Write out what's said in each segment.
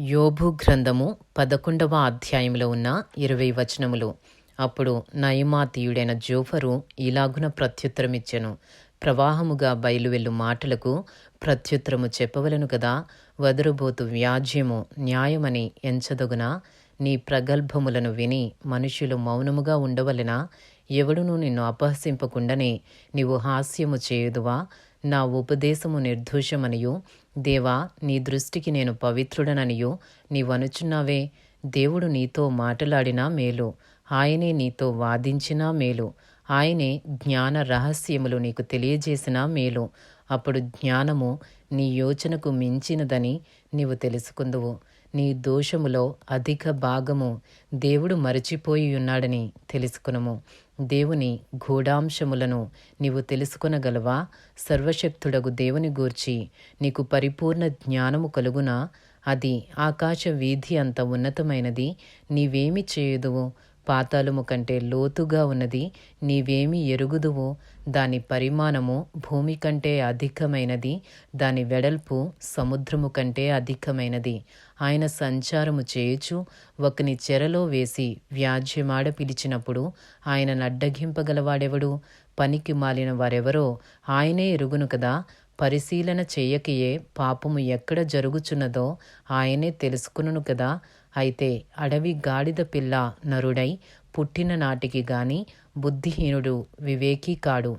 యోభు గ్రంథము పదకొండవ అధ్యాయంలో ఉన్న ఇరవై వచనములు. అప్పుడు నయమాతీయుడైన జోఫరు ఇలాగున ప్రత్యుత్తరమిచ్చెను. ప్రవాహముగా బయలువెళ్ళు మాటలకు ప్రత్యుత్తరము చెప్పవలను కదా వదరుబోతు వ్యాజ్యము న్యాయమని ఎంచదగున నీ ప్రగల్భములను విని మనుషులు మౌనముగా ఉండవలెనా ఎవడునూ నిన్ను అపహసింపకుండానే నీవు హాస్యము చేయుదువా? నా ఉపదేశము నిర్దోషమనియు. దేవా నీ దృష్టికి నేను పవిత్రుడననియు. నీవనుచున్నావే దేవుడు నీతో మాటలాడినా మేలు. ఆయనే నీతో వాదించినా మేలు. ఆయనే జ్ఞాన రహస్యములు నీకు తెలియజేసినా మేలు. అప్పుడు జ్ఞానము నీ యోచనకు మించినదని నీవు తెలుసుకుందువు. నీ దోషములో అధిక భాగము దేవుడు మరచిపోయి ఉన్నాడని తెలుసుకునము. దేవుని గూఢాంశములను నీవు తెలుసుకొనగలవా? సర్వశక్తుడగు దేవుని గూర్చి నీకు పరిపూర్ణ జ్ఞానము కలుగునా? అది ఆకాశ వీధి అంత ఉన్నతమైనది నీవేమి చేయుదువు? పాతాళము కంటే లోతుగా ఉన్నది నీవేమి ఎరుగుదువో దాని పరిమాణము భూమి కంటే అధికమైనది దాని వెడల్పు సముద్రము కంటే అధికమైనది. ఆయన సంచారము చేయుచు ఒకని చెరలో వేసి వ్యాజ్యమాడ పిలిచినప్పుడు ఆయన నడ్డగింపగలవాడెవడు? పనికి మాలిన వారెవరో? ఆయనే ఎరుగును కదా? పరిశీలన చేయకయే పాపము ఎక్కడ జరుగుచున్నదో ఆయనే తెలుసుకును కదా? అయితే అడవి గాడిద పిల్ల నరుడై పుట్టిన నాటికి గాని బుద్ధిహీనుడు వివేకీ కాడు.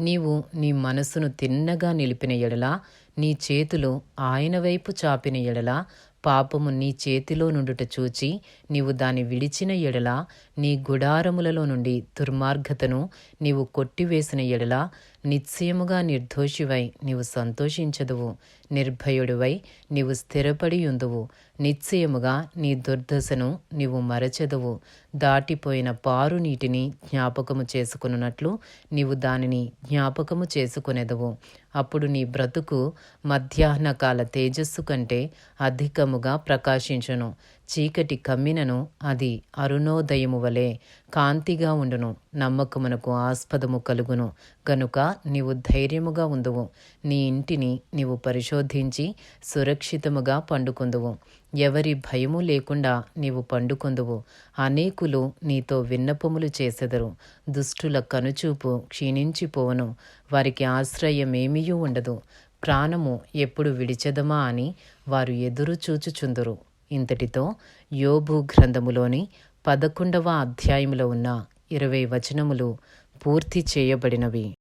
నీవు నీ మనసును తిన్నగా నిలిపిన ఎడల నీ చేతులు ఆయన వైపు చాపిన ఎడల పాపము నీ చేతిలో నుండుట చూచి నీవు దాని విడిచిన ఎడల నీ గుడారములలో నుండి దుర్మార్గతను నీవు కొట్టివేసిన ఎడల నిశ్చయముగా నిర్దోషివై నీవు సంతోషించదువు. నిర్భయుడివై నీవు స్థిరపడియుందువు. నిశ్చయముగా నీ దుర్దశను నీవు మరచెదవు. దాటిపోయిన పారు నీటిని జ్ఞాపకము చేసుకున్నట్లు నీవు దానిని జ్ఞాపకము చేసుకునేదవు. అప్పుడు నీ బ్రతుకు మధ్యాహ్నకాల తేజస్సు కంటే అధికముగా ప్రకాశించును. చీకటి కమ్మినను అది అరుణోదయము వలె కాంతిగా ఉండును నమ్మకమునకు ఆస్పదము కలుగును. గనుక నీవు ధైర్యముగా ఉందువు నీ ఇంటిని నీవు పరిశోధించి సురక్షితముగా పండుకొందువు. ఎవరి భయము లేకుండా నీవు పండుకొందువు. అనేకులు నీతో విన్నపములు చేసెదరు. దుష్టుల కనుచూపు క్షీణించిపోవను. వారికి ఆశ్రయమేమీయూ ఉండదు. ప్రాణము ఎప్పుడు విడిచెదమా అని వారు ఎదురు చూచుచుందురు. ఇంతటితో యోబు గ్రంథములోని పదకొండవ అధ్యాయములో ఉన్న ఇరవై వచనములు పూర్తి చేయబడినవి.